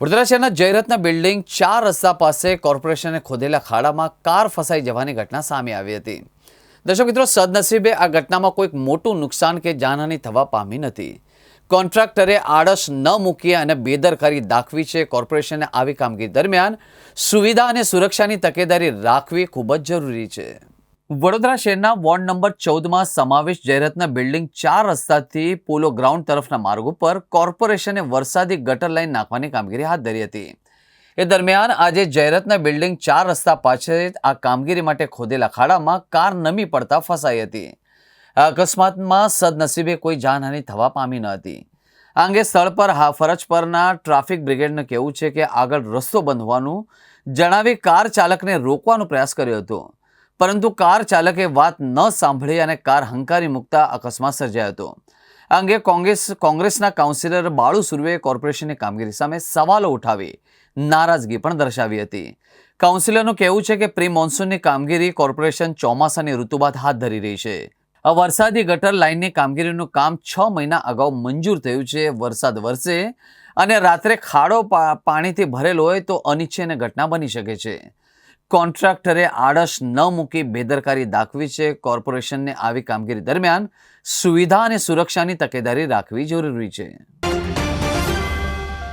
વડોદરા શહેરના જયરત્ન બિલ્ડિંગ ચાર રસ્તા પાસે કોર્પોરેશને ખોદેલા ખાડામાં કાર ફસાઈ જવાની ઘટના સામે આવી હતી. દર્શક મિત્રો, સદનસીબે આ ઘટનામાં કોઈક મોટું નુકસાન કે જાનહાની થવા પામી નથી. કોન્ટ્રાક્ટરે આળસ ન મૂકી અને બેદરકારી દાખવી છે. કોર્પોરેશને આવી કામગીરી દરમિયાન સુવિધા અને સુરક્ષાની તકેદારી રાખવી ખૂબ જ જરૂરી છે. વડોદરા શહેરના વોર્ડ નંબર ચૌદમાં સમાવેશ જયરત્ન બિલ્ડિંગ ચાર રસ્તાથી પોલો ગ્રાઉન્ડ તરફના માર્ગ ઉપર કોર્પોરેશને વરસાદી ગટર લાઈન નાખવાની કામગીરી હાથ ધરી હતી. એ દરમિયાન આજે જયરત્ન બિલ્ડિંગ ચાર રસ્તા પાછળ આ કામગીરી માટે ખોદેલા ખાડામાં કાર નમી પડતા ફસાઈ હતી. આ અકસ્માતમાં સદનસીબે કોઈ જાનહાનિ થવા પામી ન હતી. આ અંગે સ્થળ પર હા, ફરજ પરના ટ્રાફિક બ્રિગેડનું કહેવું છે કે આગળ રસ્તો બંધ હોવાનું જણાવી કાર ચાલકને રોકવાનો પ્રયાસ કર્યો હતો. પરંતુ કાર ચાલકે વાત ન સાંભળી અને કાર હંકારી મૂકતા અકસ્માત સર્જાયો હતો. આ અંગે કોંગ્રેસ, કોંગ્રેસના કાઉન્સિલર બાળુ સુર્વેએ કોર્પોરેશનની કામગીરી સામે સવાલો ઉઠાવી નારાજગી પણ દર્શાવી હતી. કાઉન્સિલરનું કહેવું છે કે પ્રી મોન્સૂનની કામગીરી કોર્પોરેશન ચોમાસાની ઋતુ બાદ હાથ ધરી રહી છે. આ વરસાદી ગટર લાઇનની કામગીરીનું કામ છ મહિના અગાઉ મંજૂર થયું છે. વરસાદ વરસે અને રાત્રે ખાડો પાણીથી ભરેલો હોય તો અનિચ્છનીય ઘટના બની શકે છે. કોન્ટ્રાક્ટરે આળસ ન મૂકી બેદરકારી દાખવી છે. કોર્પોરેશનને આવી કામગીરી દરમિયાન સુવિધા અને સુરક્ષાની તકેદારી રાખવી જરૂરી છે.